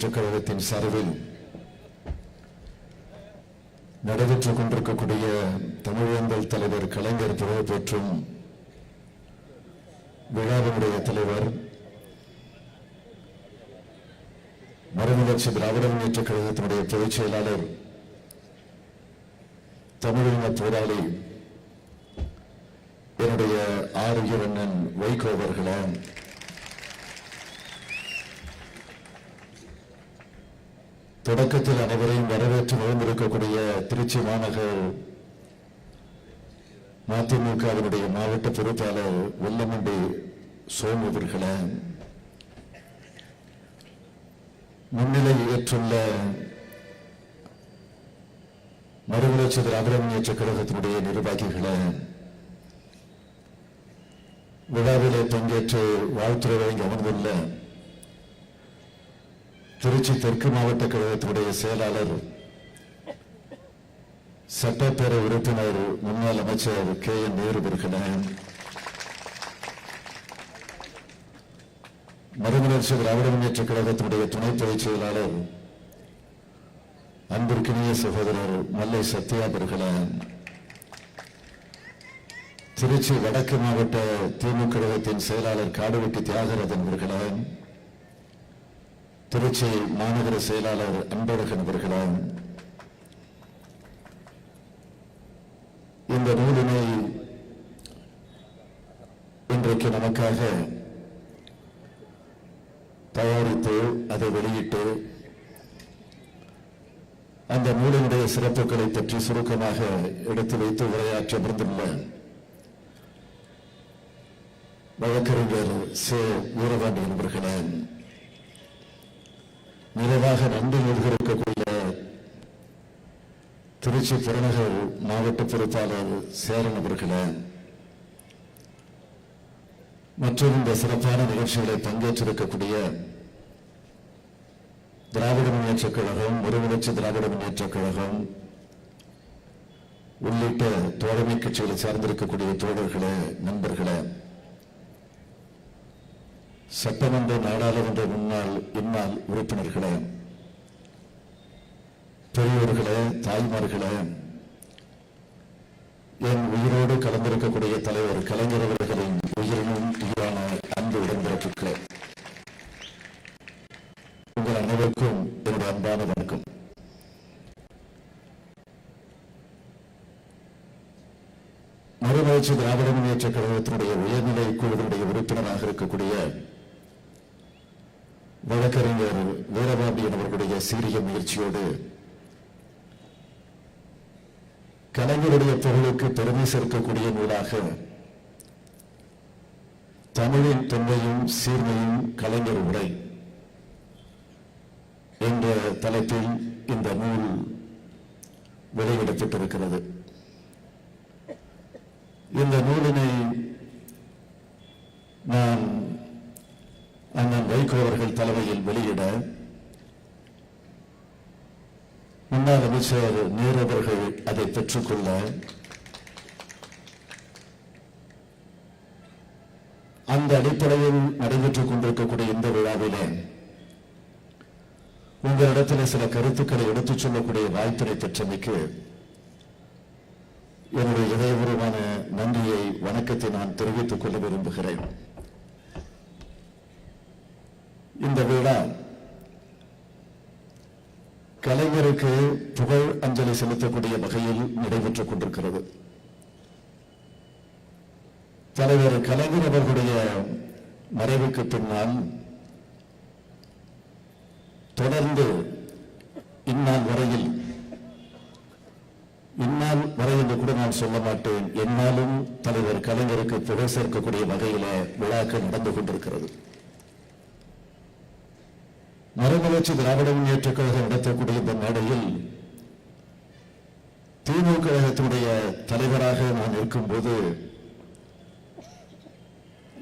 முன்னேற்றக் கழகத்தின் சார்பில் நடைபெற்றுக் கொண்டிருக்கக்கூடிய தமிழந்தல் தலைவர் கலைஞர் புகழ் பெற்றும் விழாவினுடைய தலைவர் மறுமலர்ச்சி திராவிட முன்னேற்ற கழகத்தினுடைய பொதுச் செயலாளர் தமிழின போராளி என்னுடைய ஆரோக்கியவண்ணன் வைகோ அவர்களே. தொடக்கத்தில் அனைவரையும் வரவேற்று நுழைந்திருக்கக்கூடிய திருச்சி மாநகர் மதிமுகவினுடைய மாவட்ட பொறுப்பாளர் வெள்ளமண்டி சோம் அவர்களை முன்னிலை ஏற்றுள்ள மறுமலர்ச்சி திராவிட முன்னேற்ற கழகத்தினுடைய நிர்வாகிகளை விழாவிலே பங்கேற்று வாழ்த்துறை வழங்கி அமர்ந்துள்ள திருச்சி தெற்கு மாவட்ட கழகத்தினுடைய செயலாளர் சட்டப்பேரவை உறுப்பினர் முன்னாள் அமைச்சர் கே. என். நேரு அவர்களே மறுமலர்ச்சி திராவிட முன்னேற்ற கழகத்தினுடைய துணை பொதுச் செயலாளர் அன்பிற்கினிய சகோதரர் மல்லை சத்யா அவர்களே திருச்சி வடக்கு மாவட்ட திமுக கழகத்தின் செயலாளர் காடுவெட்டி தியாகராஜன் அவர்களே திருச்சி மாநகர செயலாளர் அன்பழகன் அவர்களால் இந்த நூலினை இன்றைக்கு நமக்காக தயாரித்து அதை வெளியிட்டு அந்த நூலினுடைய சிறப்புகளை பற்றி சுருக்கமாக எடுத்து வைத்து உரையாற்ற விருந்துள்ள வழக்கறிஞர் சே வீரபாண்டியன் அவர்களே திருச்சி புறநகர் மாவட்ட பொறுப்பாளர் சேரன் அவர்களே மற்றும் இந்த சிறப்பான நிகழ்ச்சிகளை பங்கேற்றிருக்கக்கூடிய திராவிட முன்னேற்றக் கழகம் ஒருங்கிணைச்ச திராவிட முன்னேற்றக் கழகம் உள்ளிட்ட தோழமை கட்சிகளை சார்ந்திருக்கக்கூடிய தோழர்களே நண்பர்களே சட்டமன்ற நாடாளுமன்ற முன்னாள் இந்நாள் உறுப்பினர்களே பெரியோர்களே தாய்மார்களே என் உயிரோடு கலந்திருக்கக்கூடிய தலைவர் கலைஞர் அவர்களின் உயிரினும் உயிரான அன்பு உடன்பிறப்புகளே உங்கள் அனைவருக்கும் என்னுடைய அன்பான வணக்கம். மறுமலர்ச்சி திராவிட முன்னேற்ற கழகத்தினுடைய உயர்நிலை குழுவினுடைய உறுப்பினராக இருக்கக்கூடிய வழக்கறிஞர் வீரபாண்டியன் அவர்களுடைய சீரிய முயற்சியோடு கலைஞருடைய பொருளுக்கு பெருமை சேர்க்கக்கூடிய நூலாக தமிழின் தொன்மையும் சீர்மையும் கலைஞர் உரை என்ற தலைப்பில் இந்த நூல் வெளியிடப்பட்டிருக்கிறது. இந்த நூலினை நான் அண்ணன் வைகோ அவர்கள் தலைமையில் வெளியிட முன்னாள் அமைச்சர் நேரு அவர்கள் அதை பெற்றுக்கொள்ள அந்த அடிப்படையில் நடைபெற்றுக் கொண்டிருக்கக்கூடிய இந்த விழாவிலே உங்களிடத்தில் சில கருத்துக்களை எடுத்துச் சொல்லக்கூடிய வாய்ப்பினை பெற்றமைக்கு என்னுடைய இதயபூர்வமான நன்றியை வணக்கத்தை நான் தெரிவித்துக் கொள்ள விரும்புகிறேன். இந்த விழா கலைஞருக்கு புகழ் அஞ்சலி செலுத்தக்கூடிய வகையில் நடைபெற்றுக் கொண்டிருக்கிறது. தலைவர் கலைஞர் அவர்களுடைய மறைவுக்கு பின்னால் தொடர்ந்து இந்நாள் வரையில் இந்நாள் வரை என்று கூட நான் சொல்ல மாட்டேன். என்னாலும் தலைவர் கலைஞருக்கு புகழ் சேர்க்கக்கூடிய வகையில விழாக்கள் நடந்து கொண்டிருக்கிறது. மறுமலர்ச்சி திராவிட முன்னேற்ற கழகம் நடத்தக்கூடிய இந்த மேடையில் திமுக கழகத்தினுடைய தலைவராக நான் இருக்கும்போது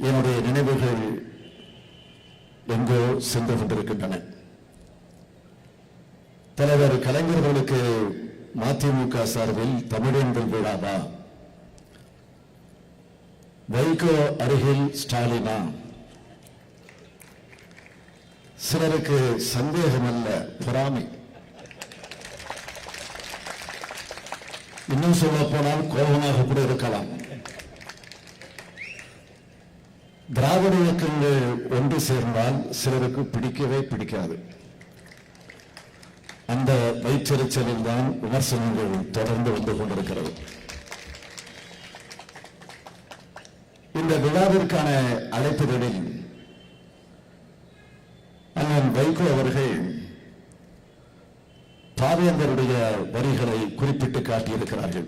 என்னுடைய நினைவுகள் எங்கோ சென்று கொண்டிருக்கின்றன. தலைவர் கலைஞர்களுக்கு மதிமுக சார்பில் தமிழெங்கள் விழாவா? வைகோ அருகில் ஸ்டாலினா? சிலருக்கு சந்தேகம் அல்ல பொறாமை. இன்னும் சொல்ல போனால் கோபமாக கூட இருக்கலாம். திராவிட இயக்கங்கள் ஒன்று சேர்ந்தால் சிலருக்கு பிடிக்கவே பிடிக்காது. அந்த வயிற்றெரிச்சலில் தான் விமர்சனங்கள் தொடர்ந்து வந்து கொண்டிருக்கிறது. இந்த விழாவிற்கான அழைப்புகளில் வைகோ அவர்கள் பாவேந்தருடைய வரிகளை குறிப்பிட்டு காட்டியிருக்கிறார்கள்.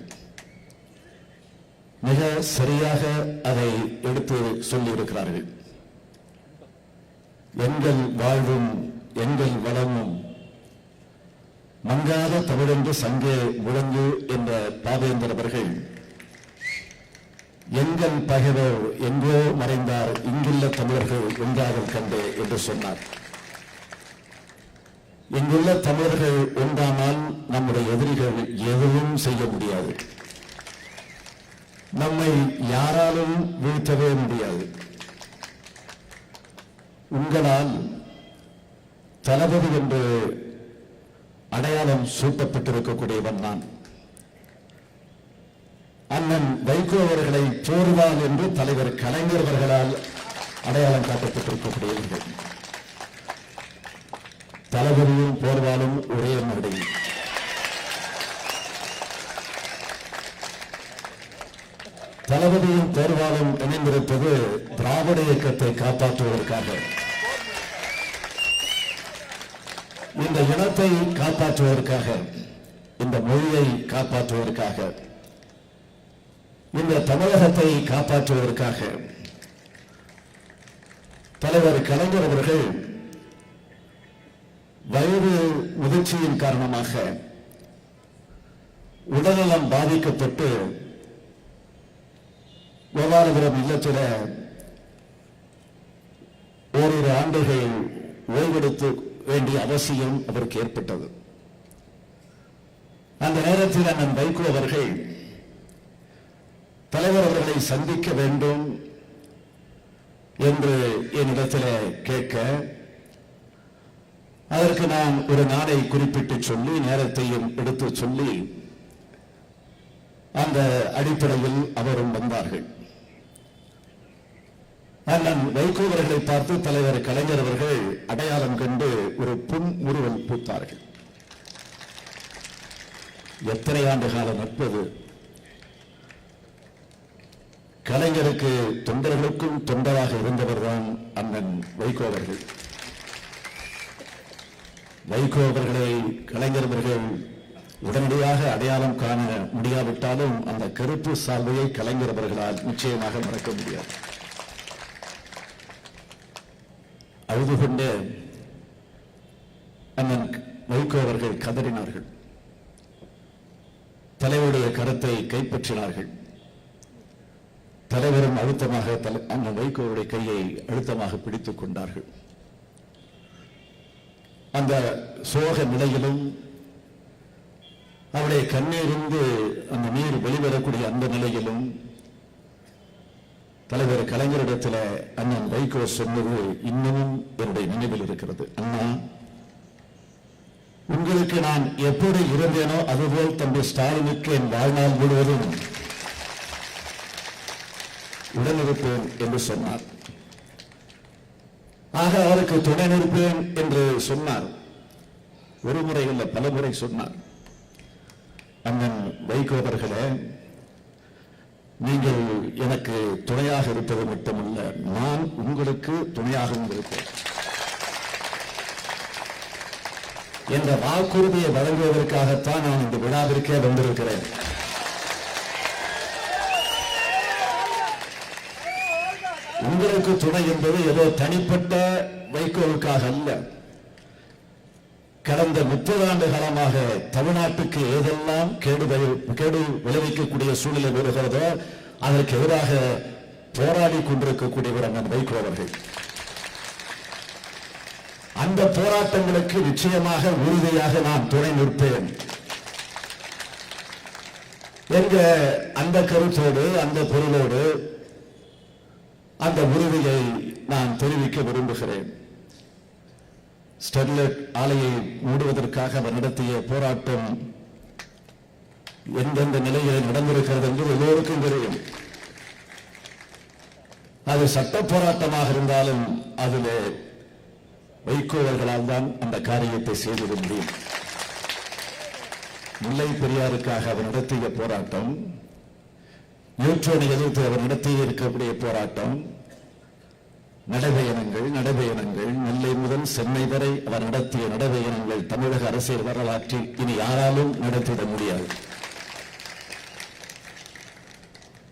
மிக சரியாக அதை எடுத்து சொல்லியிருக்கிறார்கள். எங்கள் வாழ்வும் எங்கள் வளமும் மங்காத தமிழென்று சங்கே முழங்கு என்ற பாவேந்தர் அவர்கள் எங்கள் பகைவர் எங்கோ மறைந்தார் இங்குள்ள தமிழர்கள் உண்டாகும் கண்டு என்று சொன்னார். இங்குள்ள தமிழர்கள் உண்டானால் நம்முடைய எதிரிகள் எதுவும் செய்ய முடியாது. நம்மை யாராலும் வீழ்த்தவே முடியாது. உங்களால் தளபதி என்று அடையாளம் சூட்டப்பட்டிருக்கக்கூடியவன் நான். அண்ணன் வைகோ அவர்களை போர்வால் என்று தலைவர் கலைஞர் அவர்களால் அடையாளம் காட்டப்பட்டிருக்கக்கூடியவர்கள். தளபதியும் போர்வாலும் ஒரே நடை தளபதியும் போர்வாலும் இணைந்திருப்பது திராவிட இயக்கத்தை காப்பாற்றுவதற்காக. இந்த இனத்தை காப்பாற்றுவதற்காக இந்த மொழியை காப்பாற்றுவதற்காக இந்த தமிழகத்தை காப்பாற்றுவதற்காக தலைவர் கலைஞர் அவர்கள் வயது முதிர்ச்சியின் காரணமாக உடல்நலம் பாதிக்கப்பட்டு கோபாலபுரம் இல்லத்தில் ஓரிரு ஆண்டுகள் ஓய்வெடுத்து வேண்டிய அவசியம் அவருக்கு ஏற்பட்டது. அந்த நேரத்தில் அண்ணன் வைகோ அவர்கள் தலைவர் அவர்களை சந்திக்க வேண்டும் என்று என்னிடத்தில் கேட்க அதற்கு நான் ஒரு நாளை குறிப்பிட்டு சொல்லி நேரத்தையும் எடுத்து சொல்லி அந்த அடிப்படையில் அவரும் வந்தார்கள். அண்ணன் வைகோ அவர்களை பார்த்து தலைவர் கலைஞர் அவர்கள் அடையாளம் கண்டு ஒரு புன் முறுவல் பூத்தார்கள். எத்தனை ஆண்டு கால நட்பது கலைஞருக்கு தொண்டர்களுக்கும் தொண்டராக இருந்தவர்தான் அண்ணன் வைகோ அவர்கள். வைகோ அவர்களை கலைஞர் அவர்கள் உடனடியாக அடையாளம் காண முடியாவிட்டாலும் அந்த கருப்பு சால்வையை கலைஞர் அவர்களால் நிச்சயமாக மறக்க முடியாது. அழுது கொண்டு அண்ணன் வைகோ அவர்கள் கதறினார்கள். தலைவருடைய கருத்தை கைப்பற்றினார்கள். தலைவரும் அழுத்தமாக தலை- அண்ணன் வைகோவுடைய கையை அழுத்தமாக பிடித்துக் கொண்டார்கள். அந்த சோக நிலையிலும் அவருடைய கண்ணீரிந்து அந்த நீர் வெளிவரக்கூடிய அந்த நிலையிலும் தலைவர் கலைஞரிடத்தில் அண்ணன் வைகோ சொன்னது இன்னமும் என்னுடைய நினைவில் இருக்கிறது. அண்ணா உங்களுக்கு நான் எப்படி இருந்தேனோ அதுபோல் தம்பி ஸ்டாலினுக்கு என் வாழ்நாள் முழுவதும் உடனிருப்பேன் என்று சொன்னார். ஆக அவருக்கு துணை நிற்பேன் என்று சொன்னார். ஒரு முறை இல்ல பல முறை சொன்னார். அண்ணன் வைகோ அவர்களே நீங்கள் எனக்கு துணையாக இருப்பது மட்டுமல்ல நான் உங்களுக்கு துணையாகவும் இருப்பேன். என்ற வாக்குறுதியை வழங்குவதற்காகத்தான் நான் இந்த விழாவிற்கே வந்திருக்கிறேன். உங்களுக்கு துணை என்பது ஏதோ தனிப்பட்ட வைகோவுக்காக அல்ல. கடந்த முப்பது ஆண்டு காலமாக தமிழ்நாட்டுக்கு ஏதெல்லாம் கேடு கேடு விளைவிக்கக்கூடிய சூழ்நிலை வருகிறதோ அதற்கு எதிராக போராடி கொண்டிருக்கக்கூடியவர் அண்ணன் வைகோ அவர்கள். அந்த போராட்டங்களுக்கு நிச்சயமாக உறுதியாக நான் துணை நிற்பேன். என்ற அந்த கருத்தோடு அந்த பொருளோடு அந்த உறுதியை நான் தெரிவிக்க விரும்புகிறேன். ஸ்டெர்லைட் ஆலையை மூடுவதற்காக அவர் நடத்திய போராட்டம் எந்தெந்த நிலையில் நடந்திருக்கிறது என்று எல்லோருக்கும் தெரியும். அது சட்ட போராட்டமாக இருந்தாலும் அதில் வைகோவர்களால் தான் அந்த காரியத்தை செய்திட முடியும் முல்லை பெரியாருக்காக அவர் நடத்திய போராட்டம் நியூட்ரோனை எதிர்த்து அவர் நடத்தி இருக்கக்கூடிய போராட்டம் நடைபயணங்கள் நடைபயணங்கள் நெல்லை முதல் சென்னை வரை அவர் நடத்திய நடைபயணங்கள் தமிழக அரசியல் வரலாற்றில் இனி யாராலும் நடத்திட முடியாது.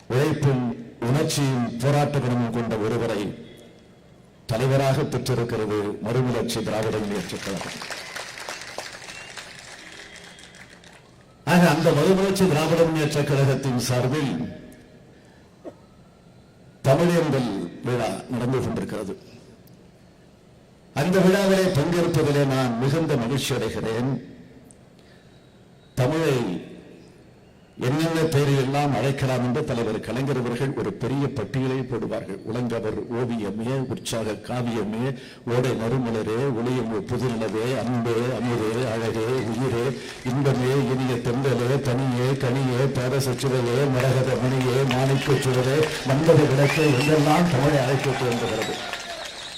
உழைப்பும் உணர்ச்சியும் போராட்ட குணமும் கொண்ட ஒருவரை தலைவராக பெற்றிருக்கிறது மறுமலர்ச்சி திராவிட முன்னேற்றக் கழகம். ஆக அந்த மறுமலர்ச்சி திராவிட முன்னேற்றக் கழகத்தின் சார்பில் தமிழேந்தல் விழா நடந்து கொண்டிருக்கிறது. அந்த விழாவிலே பங்கேற்பதிலே நான் மிகுந்த மகிழ்ச்சி அடைகிறேன். தமிழை என்னென்ன பெயரில் எல்லாம் அழைக்கலாம் என்று தலைவர் கலைஞர் அவர்கள் ஒரு பெரிய பட்டியலை போடுவார்கள். உலங்கவர் ஓவியமே உற்சாக காவியமே ஓடை நறுமலரே ஒளியும் புதுநிலவே அன்பே அமுதே அழகே உயிரே இன்பமே இனிய தென்றலே தனியே கனியே பேரசச்சுவையே மரகத மணியே மாணிக்க சுவரே மன்பது விளக்கே என்றெல்லாம் தமிழை அழைக்க வந்துகிறது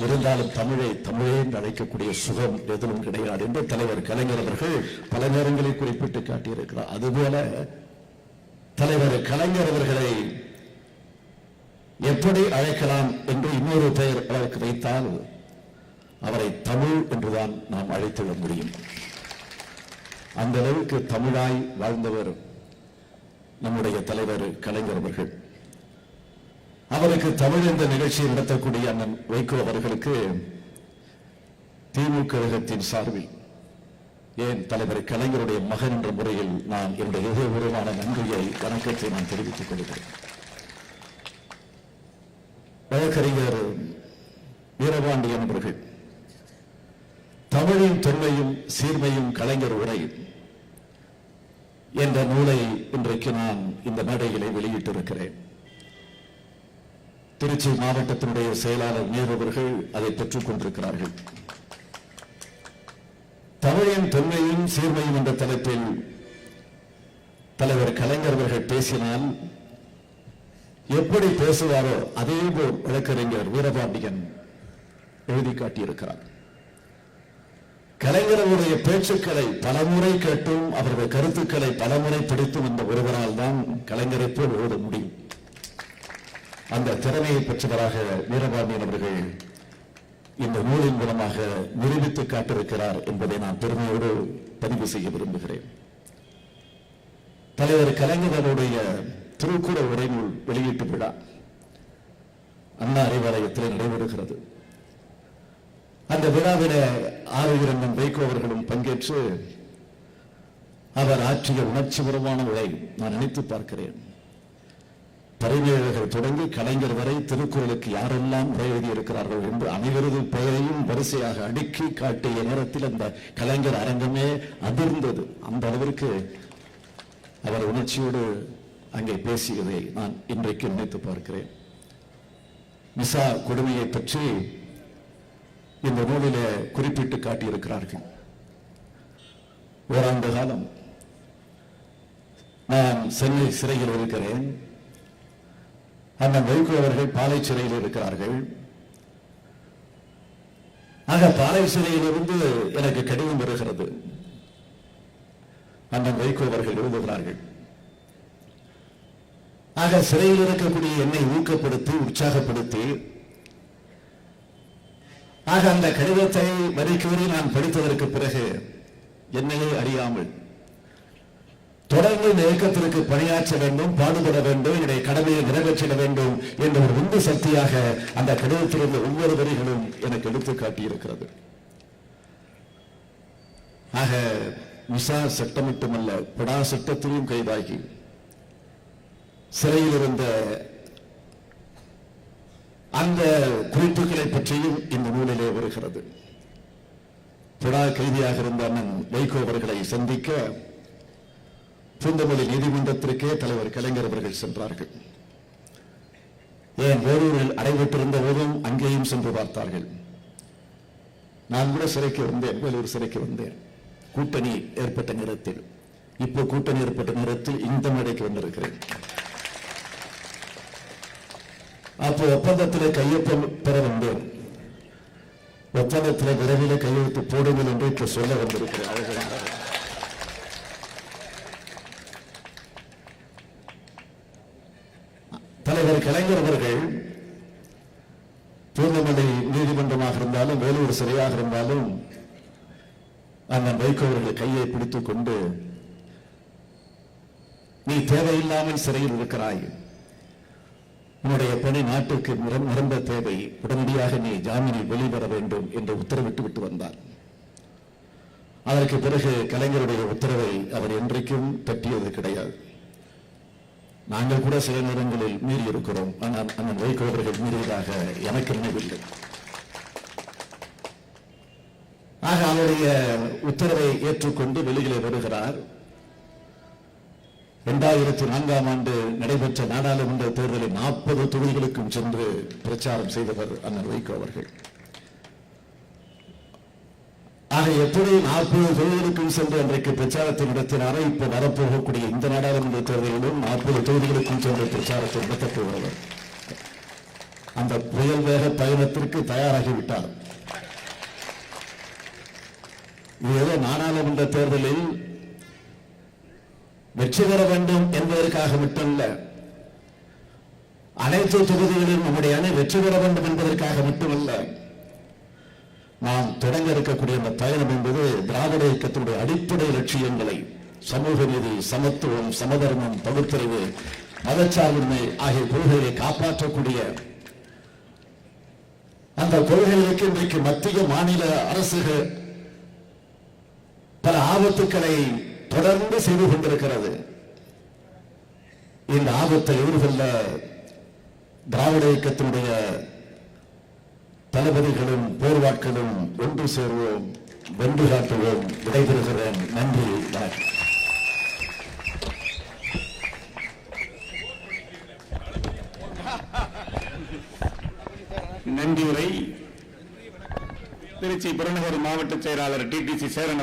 இருந்தாலும் தமிழை தமிழே என்று அழைக்கக்கூடிய சுகம் எதுவும் கிடையாது என்று தலைவர் கலைஞர் அவர்கள் பல நேரங்களில் குறிப்பிட்டு காட்டியிருக்கிறார். அதுபோல தலைவர் கலைஞர் அவர்களை எப்படி அழைக்கலாம் என்று இன்னொரு பெயர் அவருக்கு வைத்தால் அவரை தமிழ் என்றுதான் நாம் அழைத்துவிட முடியும். அந்த அளவுக்கு தமிழாய் வாழ்ந்தவர் நம்முடைய தலைவர் கலைஞர் அவர்கள். அவருக்கு தமிழ் என்ற நிகழ்ச்சியை நடத்தக்கூடிய அண்ணன் வைகோ அவர்களுக்கு திமுக கழகத்தின் சார்பில் ஏன் தலைவர் கலைஞருடைய மகன் என்ற முறையில் நான் என்னுடைய இதயபூர்வமான நன்றியை வணக்கத்தை நான் தெரிவித்துக் கொள்கிறேன். வழக்கறிஞர் வீரபாண்டியன் அவர்கள் தமிழின் தொன்மையும் சீர்மையும் கலைஞர் உரை என்ற நூலை இன்றைக்கு நான் இந்த மேடையிலே வெளியிட்டிருக்கிறேன். திருச்சி மாவட்டத்தினுடைய செயலாளர் நேரு அவர்கள் அதை பெற்றுக் கொண்டிருக்கிறார்கள். தமிழின் தொன்மையும் சீர்மையும் என்ற தலைப்பில் தலைவர் கலைஞர் அவர்கள் பேசினால் எப்படி பேசுவாரோ அதே போல் வழக்கறிஞர் வீரபாண்டியன் எழுதி காட்டியிருக்கிறார். கலைஞர்களுடைய பேச்சுக்களை பலமுறை கேட்டும் அவருடைய கருத்துக்களை பலமுறை பிடித்தும் வந்த ஒருவரால் தான் கலைஞரை போல் எழுத முடியும். அந்த திறமையை பெற்றவராக வீரபாண்டியன் அவர்கள் இந்த நூலின் மூலமாக நிரூபித்து காட்டிருக்கிறார் என்பதை நான் பெருமையோடு பதிவு செய்ய விரும்புகிறேன். தலைவர் கலைஞர்களுடைய திருக்குற உரைநூல் வெளியீட்டு விழா அண்ணா அறிவாலயத்தில் நடைபெறுகிறது. அந்த விழாவில ஆரோக்கியரங்கன் வைகோ அவர்களும் பங்கேற்று அவர் ஆற்றிய உணர்ச்சிபூர்வமான உரை நான் நினைத்து பார்க்கிறேன். பரிமேழகர் தொடங்கி கலைஞர் வரை திருக்குறளுக்கு யாரெல்லாம் உரை எழுதியிருக்கிறார்கள் என்று அனைவரது பெயரையும் வரிசையாக அடுக்கி காட்டிய நேரத்தில் அந்த கலைஞர் அரங்கமே அதிர்ந்தது. அந்த அளவிற்கு அவர் உணர்ச்சியோடு அங்கே பேசியதை நான் இன்றைக்கு நினைத்து பார்க்கிறேன். மிசா கொடுமையை பற்றி இந்த நூலிலே குறிப்பிட்டு காட்டியிருக்கிறார்கள். ஓராண்டு காலம் நான் சென்னை சிறையில் இருக்கிறேன். அண்ணன் வைகோ அவர்கள் பாலை சிறையில் இருக்கிறார்கள். ஆக பாலை சிறையிலிருந்து எனக்கு கடிதம் வருகிறது. அண்ணன் வைகோ அவர்கள் எழுதுகிறார்கள். ஆக சிறையில் இருக்கக்கூடிய என்னை ஊக்கப்படுத்தி உற்சாகப்படுத்தி ஆக அந்த கடிதத்தை வரிக்கு நான் படித்ததற்கு பிறகு என்னையே அறியாமல் தொடர்ந்து இந்த இயக்கத்திற்கு பணியாற்ற வேண்டும் பாடுபட வேண்டும் என்னுடைய கடமையை நிறைவேற்றிட வேண்டும் என்ற ஒரு உந்து சக்தியாக அந்த கடிதத்திலிருந்து ஒவ்வொரு வரிகளும் எனக்கு எடுத்து காட்டியிருக்கிறது. ஆக விசா சட்டம் மட்டுமல்ல படா சட்டத்திலும் கைதாகி சிறையில் இருந்த அந்த குறிப்புகளை பற்றியும் இந்த நூலிலே வருகிறது. புடா கைதியாக இருந்த அண்ணன் வைகோ அவர்களை சந்திக்க பூந்தமல்லி நீதிமன்றத்திற்கே தலைவர் கலைஞர் அவர்கள் சென்றார்கள். ஏன் வேலூரில் அடைபட்டிருந்த போதும் அங்கேயும் சென்று பார்த்தார்கள். நான் கூட சிறைக்கு வந்தேன் வேலூர் சிறைக்கு வந்தேன். கூட்டணி ஏற்பட்ட நேரத்தில். இப்போ கூட்டணி ஏற்பட்ட நேரத்தில் இந்த மேடைக்கு வந்திருக்கிறேன். அப்போ ஒப்பந்தத்தில் கையொப்பம் பெற வந்தேன். ஒப்பந்தத்தில் விரைவில் கையெழுத்து போடுங்கள் என்று இப்ப சொல்ல வந்திருக்கிறேன் அவ்வளவுதான். தலைவர் கலைஞர் அவர்கள் பூந்தமல்லி நீதிமன்றமாக இருந்தாலும் வேலூர் சிறையாக இருந்தாலும் அண்ணன் வைகோ அவர்கள் கையை பிடித்துக் கொண்டு நீ தேவையில்லாமல் சிறையில் இருக்கிறாய். உன்னுடைய பணி நாட்டுக்கு நிரம்ப தேவை. உடனடியாக நீ ஜாமீனில் வெளிவர வேண்டும் என்று உத்தரவிட்டு விட்டு வந்தார். அதற்கு பிறகு கலைஞருடைய உத்தரவை அவர் என்றைக்கும் தட்டியது கிடையாது. நாங்கள் கூட சில நேரங்களில் மீறி இருக்கிறோம் ஆனால் அண்ணன் வைகோ அவர்கள் மீறியதாக எனக்கு நினைவில்லை. ஆக அவருடைய உத்தரவை ஏற்றுக்கொண்டு வெளியிலே வருகிறார். இரண்டாயிரத்தி நான்காம் ஆண்டு நடைபெற்ற நாடாளுமன்ற தேர்தலில் நாற்பது தொகுதிகளுக்கும் சென்று பிரச்சாரம் செய்தவர் அண்ணன் வைகோ அவர்கள். ஆக எப்படி நாற்பது தொகுதிகளுக்கும் சென்று அன்றைக்கு பிரச்சாரத்தை நடத்தினாரோ இப்ப வரப்போகக்கூடிய இந்த நாடாளுமன்ற தேர்தலிலும் நாற்பது தொகுதிகளுக்கும் சென்று பிரச்சாரத்தை நடத்தப் போகிறவர். அந்த புயல் வேக பயணத்திற்கு தயாராகிவிட்டார் ஏதோ நாடாளுமன்ற தேர்தலில் வெற்றி பெற வேண்டும் என்பதற்காக மட்டுமல்ல அனைத்து தொகுதிகளிலும் நம்முடைய அணி வெற்றி பெற வேண்டும் என்பதற்காக மட்டுமல்ல நாம் தொடங்க இருக்கக்கூடிய அந்த பயணம் என்பது திராவிட இயக்கத்தினுடைய அடிப்படை லட்சியங்களை சமூக நீதி சமத்துவம் சமதர்மம் பகுத்தறிவு மதச்சார்பின்மை ஆகிய கொள்கைகளை காப்பாற்றக்கூடிய அந்த கொள்கைகளுக்கு இன்றைக்கு மத்திய மாநில அரசுகள் பல ஆபத்துக்களை தொடர்ந்து செய்து கொண்டிருக்கிறது. இந்த ஆபத்தை எதிர்கொள்ள திராவிட இயக்கத்தினுடைய தளபதிகளும் போர்வாட்களும் ஒன்று சேர்வோம் வென்று காட்டுவோம் விடைபெறுகிறேன். நன்றி வணக்கம். நன்றியுரை திருச்சி புறநகர் மாவட்ட செயலாளர் டிடிசி சேரன்